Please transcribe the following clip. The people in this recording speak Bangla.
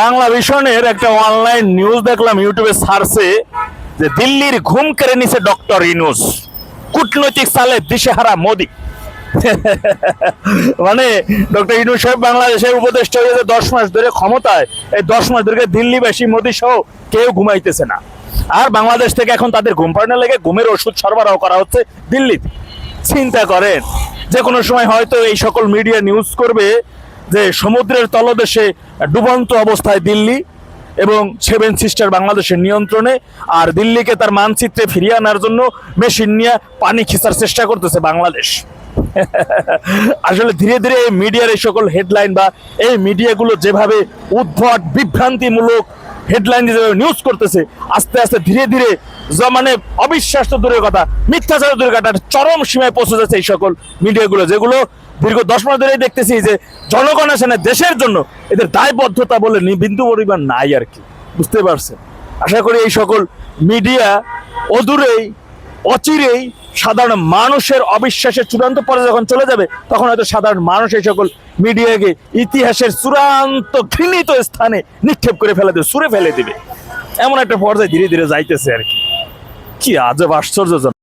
বাংলা ভিশনের একটা অনলাইন নিউজ দেখলাম ইউটিউবে সার্চে যে দিল্লির ঘুম কেড়ে নিছে ডক্টর ইনুস। কূটনৈতিক সালে দিশেহারা মোদি। মানে ডক্টর ইনুস সাহেব বাংলাদেশের উপদেষ্টা হয়েছে দশ মাস ধরে ক্ষমতায়, এই দশ মাস ধরে দিল্লিবাসী, মোদি সহ কেউ ঘুমাইতেছে না। আর বাংলাদেশ থেকে এখন তাদের ঘুম পাড়ানো লেগে ঘুমের ওষুধ সরবরাহ করা হচ্ছে দিল্লিতে। চিন্তা করেন, যে কোনো সময় হয়তো এই সকল মিডিয়া নিউজ করবে যে সমুদ্রের তলদেশে ডুবন্ত অবস্থায় দিল্লি এবং সেভেন সিস্টার বাংলাদেশের নিয়ন্ত্রণে, আর দিল্লিকে তার মানচিত্রে ফিরিয়ে আনার জন্য মেশিন নিয়ে পানি খিচার চেষ্টা করতেছে বাংলাদেশ। আসলে ধীরে ধীরে এই মিডিয়ার এই সকল হেডলাইন বা এই মিডিয়াগুলো যেভাবে উদ্ভট, বিভ্রান্তিমূলক হেডলাইন দিয়ে নিউজ করতেছে, আস্তে আস্তে ধীরে ধীরে মানে অবিশ্বাস তো দূরের কথা মিথ্যাচার দূরের কথা চরম সীমায় পৌঁছে যাচ্ছে এই সকল মিডিয়াগুলো, যেগুলো দীর্ঘ দশ মাস ধরেই দেখতেছি যে জনগণ আসে না দেশের জন্য এদের দায়বদ্ধতা বলে বিন্দু পরিমাণ নাই আর কি। বুঝতে পারছেন? আশা করি এই সকল মিডিয়া অদূরেই অচিরেই সাধারণ মানুষের অবিশ্বাসের চূড়ান্ত পর্যায়ে যখন চলে যাবে, তখন হয়তো সাধারণ মানুষ এই সকল মিডিয়াকে ইতিহাসের চূড়ান্ত ঘৃণিত স্থানে নিক্ষেপ করে ফেলে দেবে সুরে ফেলে দেবে। এমন একটা পর্যায়ে ধীরে ধীরে যাইতেছে আর কি। কি আজব আশ্চর্যজনক